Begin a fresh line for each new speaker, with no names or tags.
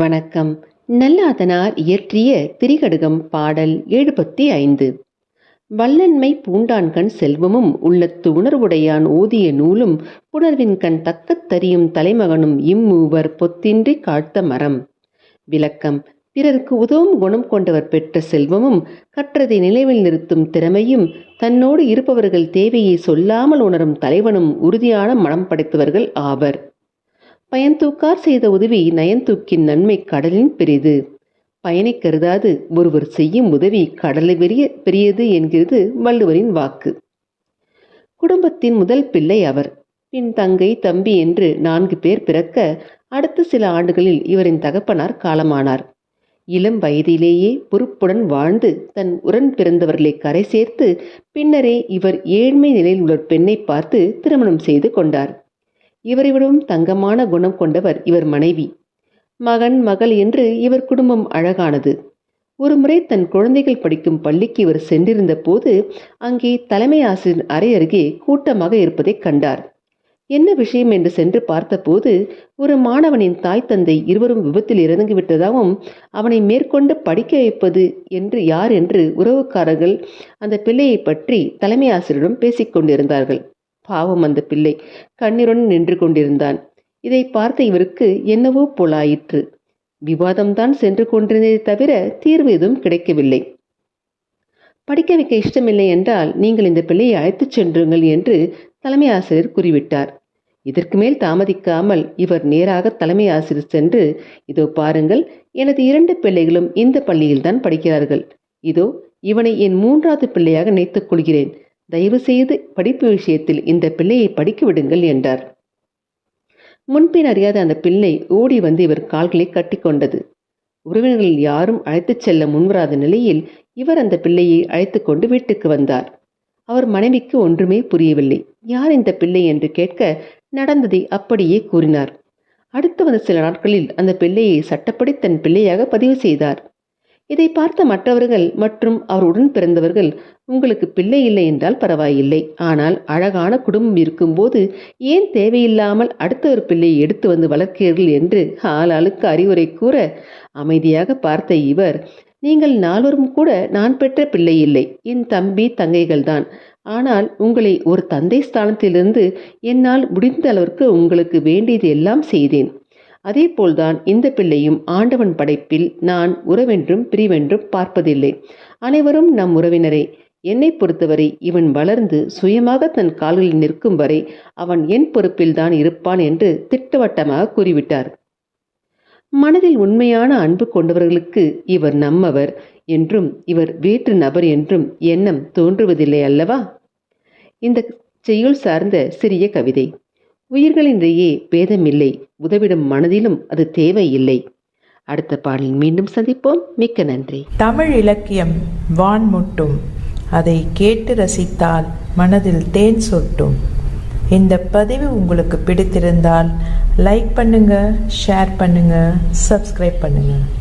வணக்கம் நல்லாதனார் இயற்றிய திரிகடுகம் பாடல் எழுபத்தி ஐந்து வல்லன்மை பூண்டான்கண் செல்வமும் உள்ளத்து உணர்வுடையான் ஓதிய நூலும் புணர்வின்கண் தக்கத் தரியும் தலைமகனும் இம்மூவர் பொத்தின்றி காழ்த்த மரம் விளக்கம் பிறருக்கு உதவும் குணம் கொண்டவர் பெற்ற செல்வமும் கற்றதை நினைவில் நிறுத்தும் திறமையும் தன்னோடு இருப்பவர்கள் தேவையை சொல்லாமல் உணரும் தலைவனும் உறுதியான மனம் படைத்தவர்கள் ஆவர் பயன்தூக்கார் செய்த உதவி நயன்தூக்கின் நன்மை கடலின் பெரிது பயனை கருதாது ஒருவர் செய்யும் உதவி கடலை பெரிய பெரியது என்கிறது வள்ளுவரின் வாக்கு குடும்பத்தின் முதல் பிள்ளை அவர் பின் தங்கை தம்பி என்று நான்கு பேர் பிறக்க அடுத்த சில ஆண்டுகளில் இவரின் தகப்பனார் காலமானார் இளம் வயதிலேயே பொறுப்புடன் வாழ்ந்து தன் உடன் பிறந்தவர்களை கரை சேர்த்து பின்னரே இவர் ஏழ்மை நிலையில் உள்ள பெண்ணை பார்த்து திருமணம் செய்து கொண்டார் இவரை விடவும் தங்கமான குணம் கொண்டவர் இவர் மனைவி மகன் மகள் என்று இவர் குடும்பம் அழகானது ஒருமுறை தன் குழந்தைகள் படிக்கும் பள்ளிக்கு இவர் சென்றிருந்த போது அங்கே தலைமை ஆசிரியர் அறை அருகே கூட்டமாக இருப்பதை கண்டார் என்ன விஷயம் என்று சென்று பார்த்தபோது ஒரு மாணவனின் தாய் தந்தை இருவரும் விபத்தில் இறந்து விட்டதாகவும் அவனை மேற்கொண்டு படிக்க வைப்பது என்று யார் என்று உறவுக்காரர்கள் அந்த பிள்ளையை பற்றி தலைமை ஆசிரியரிடம் பேசிக்கொண்டிருந்தார்கள் பாவம் அந்த பிள்ளை கண்ணீருடன் நின்று கொண்டிருந்தான் இதை பார்த்த இவருக்கு என்னவோ போலாயிற்று விவாதம்தான் சென்று கொண்டிருந்ததை தவிர தீர்வு எதுவும் கிடைக்கவில்லை படிக்க வைக்க இஷ்டமில்லை என்றால் நீங்கள் இந்த பிள்ளையை அழைத்துச் சென்றுங்கள் என்று தலைமை ஆசிரியர் குறிவிட்டார் இதற்கு மேல் தாமதிக்காமல் இவர் நேராக தலைமை ஆசிரியர் சென்று இதோ பாருங்கள் எனது இரண்டு பிள்ளைகளும் இந்த பள்ளியில்தான் படிக்கிறார்கள் இதோ இவனை என் மூன்றாவது பிள்ளையாக நினைத்துக் கொள்கிறேன் தயவுசெய்து படிப்பு விஷயத்தில் இந்த பிள்ளையை படிக்க விடுங்கள் என்றார் முன்பின் அறியாத அந்த பிள்ளை ஓடி வந்து இவர் கால்களை கட்டிக்கொண்டது உறவினர்கள் யாரும் அழைத்துச் செல்ல முன்வராத நிலையில் இவர் அந்த பிள்ளையை அழைத்துக்கொண்டு கொண்டு வீட்டுக்கு வந்தார் அவர் மனைவிக்கு ஒன்றுமே புரியவில்லை யார் இந்த பிள்ளை என்று கேட்க நடந்ததை அப்படியே கூறினார் அடுத்து வந்த சில நாட்களில் அந்த பிள்ளையை சட்டப்படி தன் பிள்ளையாக பதிவு செய்தார் இதை பார்த்த மற்றவர்கள் மற்றும் அவருடன் பிறந்தவர்கள் உங்களுக்கு பிள்ளை இல்லை என்றால் பரவாயில்லை ஆனால் அழகான குடும்பம் இருக்கும்போது ஏன் தேவையில்லாமல் அடுத்த ஒரு பிள்ளையை எடுத்து வந்து வளர்க்கிறீர்கள் என்று ஆளாளுக்கு அறிவுரை கூற அமைதியாக பார்த்த இவர் நீங்கள் நால்வரும் கூட நான் பெற்ற பிள்ளை இல்லை என் தம்பி தங்கைகள்தான் ஆனால் உங்களை ஒரு தந்தை ஸ்தானத்திலிருந்து என்னால் முடிந்த அளவிற்கு உங்களுக்கு வேண்டியது எல்லாம் செய்தேன் அதே போல்தான் இந்த பிள்ளையும் ஆண்டவன் படைப்பில் நான் உறவென்றும் பிரிவென்றும் பார்ப்பதில்லை அனைவரும் நம் உறவினரே என்னை பொறுத்தவரை இவன் வளர்ந்து சுயமாக தன் கால்களில் நிற்கும் வரை அவன் என் பொறுப்பில்தான் இருப்பான் என்று திட்டவட்டமாக கூறிவிட்டார் மனதில் உண்மையான அன்பு கொண்டவர்களுக்கு இவர் நம்மவர் என்றும் இவர் வேற்று நபர் என்றும் எண்ணம் தோன்றுவதில்லை அல்லவா இந்த செய்யுள் சார்ந்த சிறிய கவிதை உயிர்களிடையே பேதமில்லை உதவிடும் மனதிலும் அது தேவையில்லை அடுத்த பாடலில் மீண்டும் சந்திப்போம் மிக்க நன்றி
தமிழ் இலக்கியம் வான்முட்டும் அதை கேட்டு ரசித்தால் மனதில் தேன் சொட்டும் இந்த பதிவு உங்களுக்கு பிடித்திருந்தால் லைக் பண்ணுங்கள் ஷேர் பண்ணுங்கள் சப்ஸ்கிரைப் பண்ணுங்கள்